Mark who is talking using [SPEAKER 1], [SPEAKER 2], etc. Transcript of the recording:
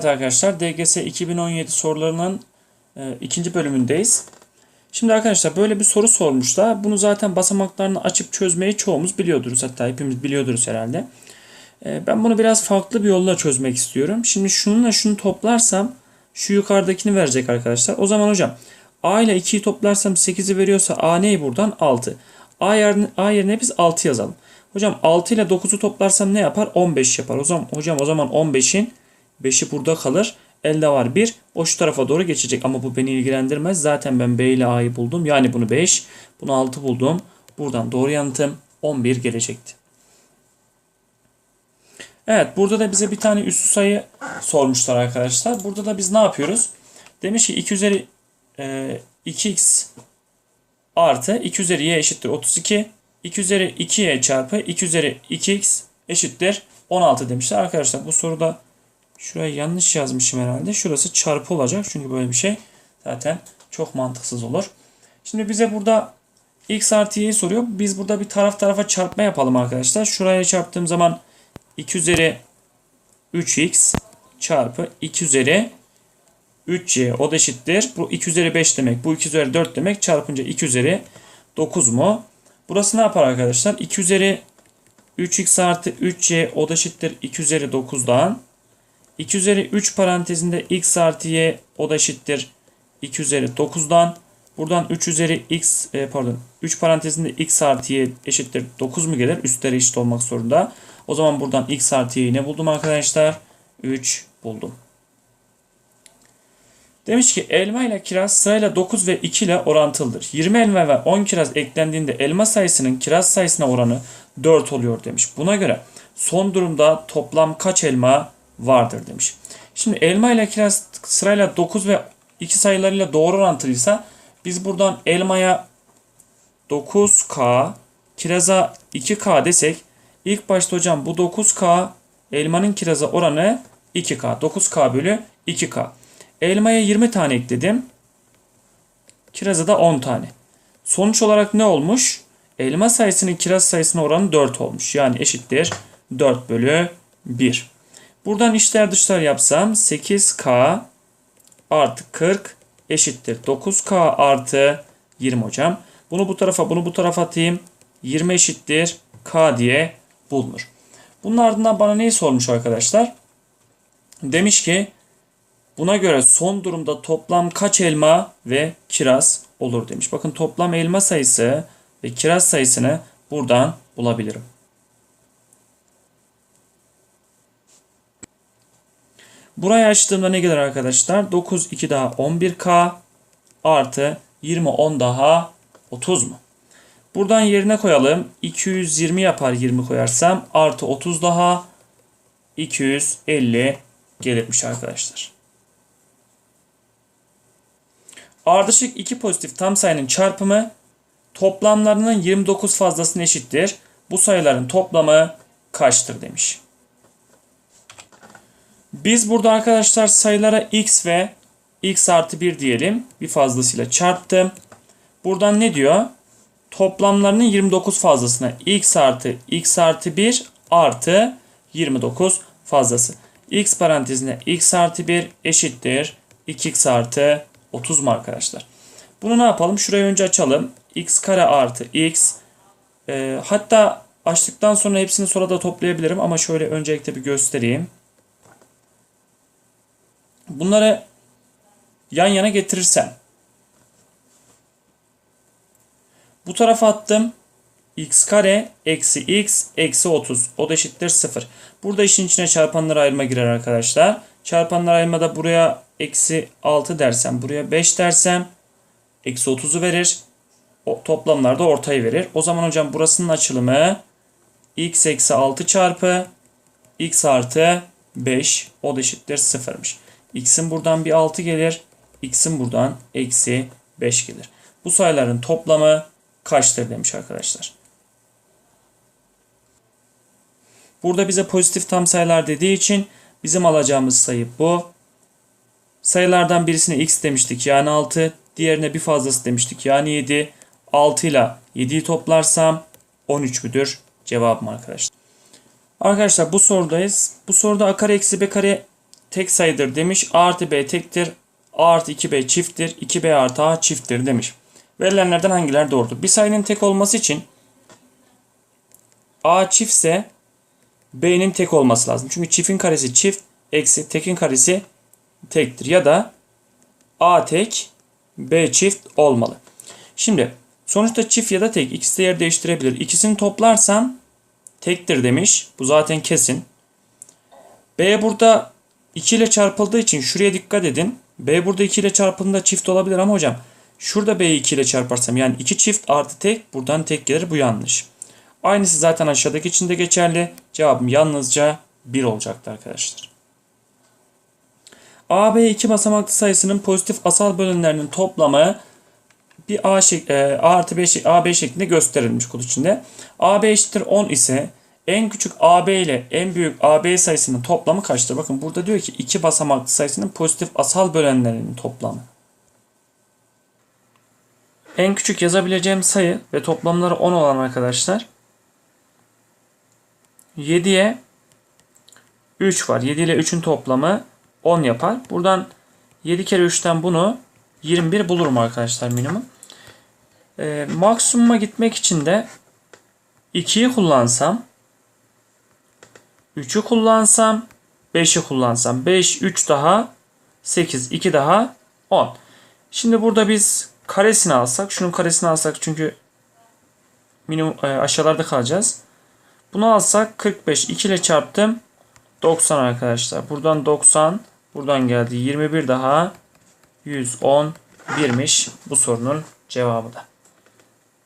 [SPEAKER 1] Evet arkadaşlar DGS 2017 sorularının e, ikinci bölümündeyiz. Şimdi arkadaşlar böyle bir soru sormuşlar. Bunu zaten basamaklarını açıp çözmeyi çoğumuz biliyorduruz. Hatta hepimiz biliyorduruz herhalde. E, ben bunu biraz farklı bir yolla çözmek istiyorum. Şimdi şununla şunu toplarsam şu yukarıdakini verecek arkadaşlar. O zaman hocam A ile 2'yi toplarsam 8'i veriyorsa A ne buradan? 6. A yerine, A yerine biz 6 yazalım. Hocam 6 ile 9'u toplarsam ne yapar? 15 yapar. O zaman hocam o zaman 15'in 5'i burada kalır. Elde var 1. O şu tarafa doğru geçecek ama bu beni ilgilendirmez. Zaten ben B ile A'yı buldum. Yani bunu 5, bunu 6 buldum. Buradan doğru yanıtım 11 gelecekti. Evet burada da bize bir tane üstü sayı sormuşlar arkadaşlar. Burada da biz ne yapıyoruz? Demiş ki 2 üzeri e, 2x artı 2 üzeri y eşittir 32. 2 üzeri 2y çarpı 2 üzeri 2x eşittir 16 demişler. Arkadaşlar bu soruda şuraya yanlış yazmışım herhalde. Şurası çarpı olacak. Çünkü böyle bir şey zaten çok mantıksız olur. Şimdi bize burada x artı y'yi soruyor. Biz burada bir taraf tarafa çarpma yapalım arkadaşlar. Şuraya çarptığım zaman 2 üzeri 3x çarpı 2 üzeri 3y o da eşittir. Bu 2 üzeri 5 demek. Bu 2 üzeri 4 demek. Çarpınca 2 üzeri 9 mu? Burası ne yapar arkadaşlar? 2 üzeri 3x artı 3y o da eşittir 2 üzeri 9'dan. 2 üzeri 3 parantezinde x artı y o da eşittir 2 üzeri 9'dan. Buradan 3 üzeri x e, pardon 3 parantezinde x artı y eşittir 9 mu gelir? Üstleri eşit olmak zorunda. O zaman buradan x artı y'yi ne buldum arkadaşlar? 3 buldum. Demiş ki elma ile kiraz sırayla 9 ve 2 ile orantılıdır. 20 elma ve 10 kiraz eklendiğinde elma sayısının kiraz sayısına oranı 4 oluyor demiş. Buna göre son durumda toplam kaç elma vardır demiş. Şimdi elma ile kiraz sırayla 9 ve 2 sayılarıyla doğru orantılıysa biz buradan elmaya 9K, kiraza 2K desek ilk başta hocam bu 9K elmanın kiraza oranı 2K. 9K bölü 2K. Elmaya 20 tane ekledim. Kiraza da 10 tane. Sonuç olarak ne olmuş? Elma sayısının kiraz sayısına oranı 4 olmuş. Yani eşittir 4 bölü 1. Buradan içler dışlar yapsam 8K artı 40 eşittir 9K artı 20 hocam. Bunu bu tarafa bunu bu tarafa atayım. 20 eşittir K diye bulunur. Bunun ardından bana neyi sormuş arkadaşlar? Demiş ki buna göre son durumda toplam kaç elma ve kiraz olur demiş. Bakın toplam elma sayısı ve kiraz sayısını buradan bulabilirim. Burayı açtığımda ne gelir arkadaşlar? 9, 2 daha 11K artı 20, 10 daha 30 mu? Buradan yerine koyalım. 220 yapar 20 koyarsam. Artı 30 daha 250 gelirmiş arkadaşlar. Ardışık iki pozitif tam sayının çarpımı toplamlarının 29 fazlasına eşittir. Bu sayıların toplamı kaçtır demiş. Biz burada arkadaşlar sayılara x ve x artı 1 diyelim. Bir fazlasıyla çarptım. Buradan ne diyor? Toplamlarının 29 fazlasına x artı x artı 1 artı 29 fazlası. x parantezine x artı 1 eşittir 2x artı 30 mu arkadaşlar? Bunu ne yapalım? Şurayı önce açalım. x kare artı x. E, hatta açtıktan sonra hepsini sonra da toplayabilirim ama şöyle öncelikle bir göstereyim. Bunları yan yana getirirsem bu tarafa attım. x kare eksi x eksi 30. O da eşittir 0. Burada işin içine çarpanlar ayırma girer arkadaşlar. Çarpanlar ayırmada buraya eksi 6 dersem buraya 5 dersem eksi 30'u verir. O, toplamlarda ortayı verir. O zaman hocam burasının açılımı x eksi 6 çarpı x artı 5 o da eşittir 0'mış. X'in buradan bir 6 gelir. X'in buradan eksi 5 gelir. Bu sayıların toplamı kaçtır demiş arkadaşlar. Burada bize pozitif tam sayılar dediği için bizim alacağımız sayı bu. Sayılardan birisine x demiştik yani 6. Diğerine bir fazlası demiştik yani 7. 6 ile 7'yi toplarsam 13 müdür? Cevabım arkadaşlar. Arkadaşlar bu sorudayız. Bu soruda a kare eksi b kare tek sayıdır demiş. A artı B tektir. A artı 2B çifttir. 2B artı A çifttir demiş. Verilenlerden hangileri doğrudur? Bir sayının tek olması için A çiftse B'nin tek olması lazım. Çünkü çiftin karesi çift eksi tekin karesi tektir. Ya da A tek B çift olmalı. Şimdi sonuçta çift ya da tek ikisi de yer değiştirebilir. İkisini toplarsam tektir demiş. Bu zaten kesin. B burada 2 ile çarpıldığı için şuraya dikkat edin. B burada 2 ile çarpıldığında çift olabilir ama hocam şurada B'yi 2 ile çarparsam yani 2 çift artı tek buradan tek gelir bu yanlış. Aynısı zaten aşağıdaki için de geçerli. Cevabım yalnızca 1 olacaktı arkadaşlar. AB iki basamaklı sayısının pozitif asal bölümlerinin toplamı bir A, şek e, A artı B, şek AB şeklinde gösterilmiş kod içinde. AB eşittir 10 ise en küçük AB ile en büyük AB sayısının toplamı kaçtır? Bakın burada diyor ki iki basamaklı sayısının pozitif asal bölenlerinin toplamı. En küçük yazabileceğim sayı ve toplamları 10 olan arkadaşlar 7'ye 3 var. 7 ile 3'ün toplamı 10 yapar. Buradan 7 kere 3'ten bunu 21 bulurum arkadaşlar minimum. Ee, maksimuma gitmek için de 2'yi kullansam 3'ü kullansam 5'i kullansam 5 3 daha 8 2 daha 10. Şimdi burada biz karesini alsak şunun karesini alsak çünkü minimum e, aşağılarda kalacağız. Bunu alsak 45 2 ile çarptım 90 arkadaşlar. Buradan 90 buradan geldi 21 daha 111'miş bu sorunun cevabı da.